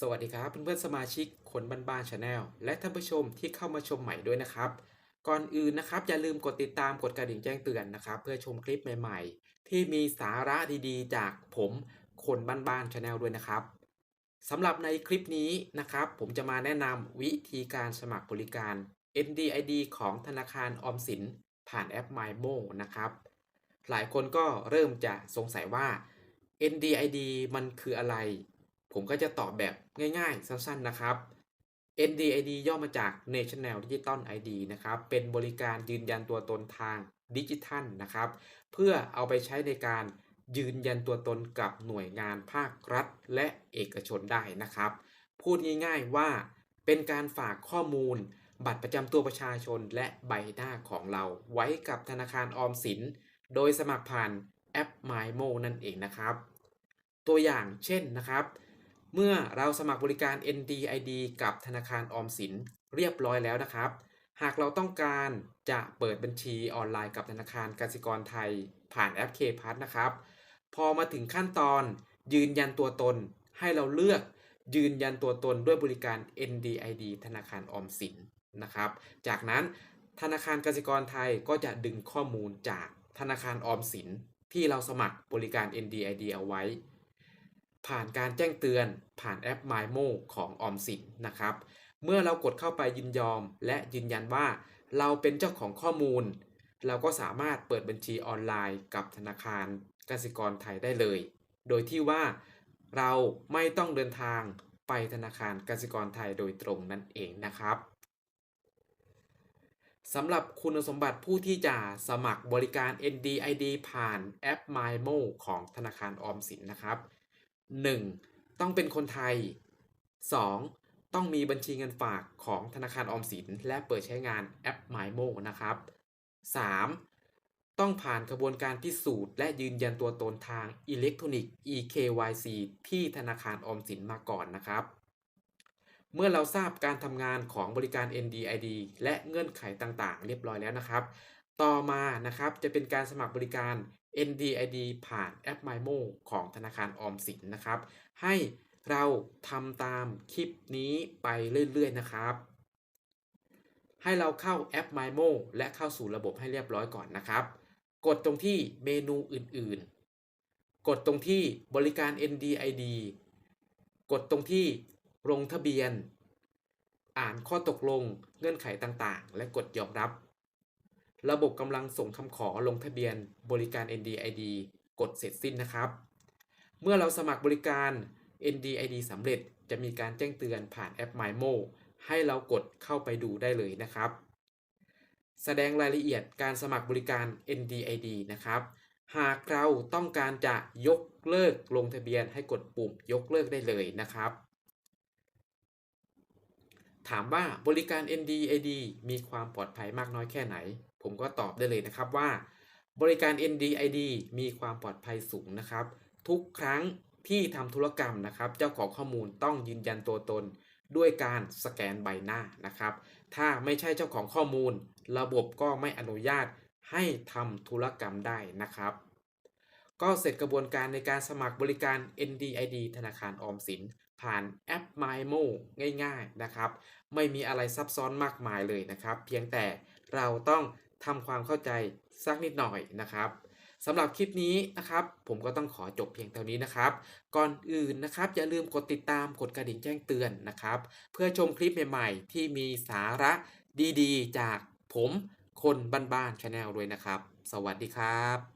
สวัสดีครับเพื่อนๆสมาชิกคนบ้านๆชาแนลและท่านผู้ชมที่เข้ามาชมใหม่ด้วยนะครับ ก่อนอื่นนะครับ อย่าลืมกดติดตามกดกระดิ่งแจ้งเตือนนะครับ เพื่อชมคลิปใหม่ๆ ที่มีสาระดีๆ จากผมคนบ้านๆชาแนลด้วยนะครับสำหรับในคลิปนี้นะครับ ผมจะมาแนะนำวิธีการสมัครบริการ NDID ของธนาคารออมสิน ผ่านแอป MyMo นะครับ หลายคนก็เริ่มจะสงสัยว่า NDID มันคืออะไร ผมก็จะตอบแบบง่ายๆ สั้นๆนะครับ NDID ย่อมาจาก National Digital ID นะครับ เป็นบริการยืนยันตัวตนทางดิจิทัลนะครับ เพื่อเอาไปใช้ในการยืนยันตัวตนกับหน่วยงานภาครัฐ และเอกชนได้นะครับ พูดง่ายๆว่าเป็นการฝากข้อมูล บัตรประจำตัวประชาชนและใบหน้าของเรา ไว้กับธนาคารออมสิน โดยสมัครผ่านแอป MyMo นั่นเองนะครับ ตัวอย่างเช่นนะครับ เมื่อเราสมัครบริการ NDID กับธนาคารออมสินเรียบร้อยแล้วนะครับ หากเราต้องการจะเปิดบัญชีออนไลน์กับธนาคารกสิกรไทย ผ่านแอป k p a s นะครับ พอมาถึงขั้นตอน ยืนยันตัวตน ให้เราเลือกยืนยันตัวตนด้วยบริการ NDID ธนาคารออมสินนะครับ จากนั้นธนาคารกสิกรไทยก็จะดึงข้อมูลจากธนาคารออมสินที่เราสมัครบริการ NDID เอาไว้ ผ่านการแจ้งเตือนผ่านแอป MyMo ของออมสินนะครับ เมื่อเรากดเข้าไปยินยอม และยืนยันว่าเราเป็นเจ้าของข้อมูล เราก็สามารถเปิดบัญชีออนไลน์กับธนาคารกสิกรไทยได้เลย โดยที่ว่าเราไม่ต้องเดินทางไปธนาคารกสิกรไทยโดยตรงนั่นเองนะครับสำหรับคุณสมบัติผู้ที่จะสมัครบริการ NDID ผ่านแอป MyMo ของธนาคารออมสินนะครับ 1. ต้องเป็นคนไทย 2. ต้องมีบัญชีเงินฝากของธนาคารออมสิน และเปิดใช้งานแอป MyMo นะครับ 3. ต้องผ่านกระบวนการพิสูจน์และยืนยันตัวตนทางอิเล็กทรอนิกส์ eKYC ที่ธนาคารออมสินมาก่อนนะครับ เมื่อเราทราบการทำงานของบริการ NDID และเงื่อนไขต่างๆ เรียบร้อยแล้วนะครับ ต่อมานะครับจะเป็นการสมัครบริการ NDID ผ่านแอป MyMo ของธนาคารออมสินนะครับ ให้เราทำตามคลิปนี้ไปเรื่อยๆนะครับ ให้เราเข้าแอป MyMo และเข้าสู่ระบบให้เรียบร้อยก่อนนะครับ กดตรงที่เมนูอื่นๆ กดตรงที่บริการ NDID กดตรงที่ลงทะเบียน อ่านข้อตกลงเงื่อนไขต่างๆ และกดยอมรับ ระบบกำลังส่งคำขอลงทะเบียนบริการ NDID กดเสร็จสิ้นนะครับ เมื่อเราสมัครบริการ NDID สำเร็จจะมีการแจ้งเตือนผ่านแอป MyMo ให้เรากดเข้าไปดูได้เลยนะครับ แสดงรายละเอียดการสมัครบริการ NDID นะครับ หากเราต้องการจะยกเลิกลงทะเบียนให้กดปุ่มยกเลิกได้เลยนะครับ ถามว่าบริการ NDID มีความปลอดภัยมากน้อยแค่ไหนผมก็ตอบได้เลยนะครับว่า บริการ NDID มีความปลอดภัยสูงนะครับ ทุกครั้งที่ทำธุรกรรมนะครับ เจ้าของข้อมูลต้องยืนยันตัวตนด้วยการสแกนใบหน้านะครับ ถ้าไม่ใช่เจ้าของข้อมูล ระบบก็ไม่อนุญาตให้ทำธุรกรรมได้นะครับ ก็เสร็จกระบวนการในการสมัครบริการ NDID ธนาคารออมสิน ผ่านแอป MyMo ง่าย ๆนะครับ ไม่มีอะไรซับซ้อนมากมายเลยนะครับ เพียงแต่เราต้อง ทำความเข้าใจสักนิดหน่อยนะครับสำหรับคลิปนี้นะครับ ผมก็ต้องขอจบเพียงเท่านี้นะครับ ก่อนอื่นนะครับ อย่าลืมกดติดตามกดกระดิ่งแจ้งเตือนนะครับ เพื่อชมคลิปใหม่ๆ ที่มีสาระดีๆ จากผมคนบ้านๆชาแนลด้วยนะครับ สวัสดีครับ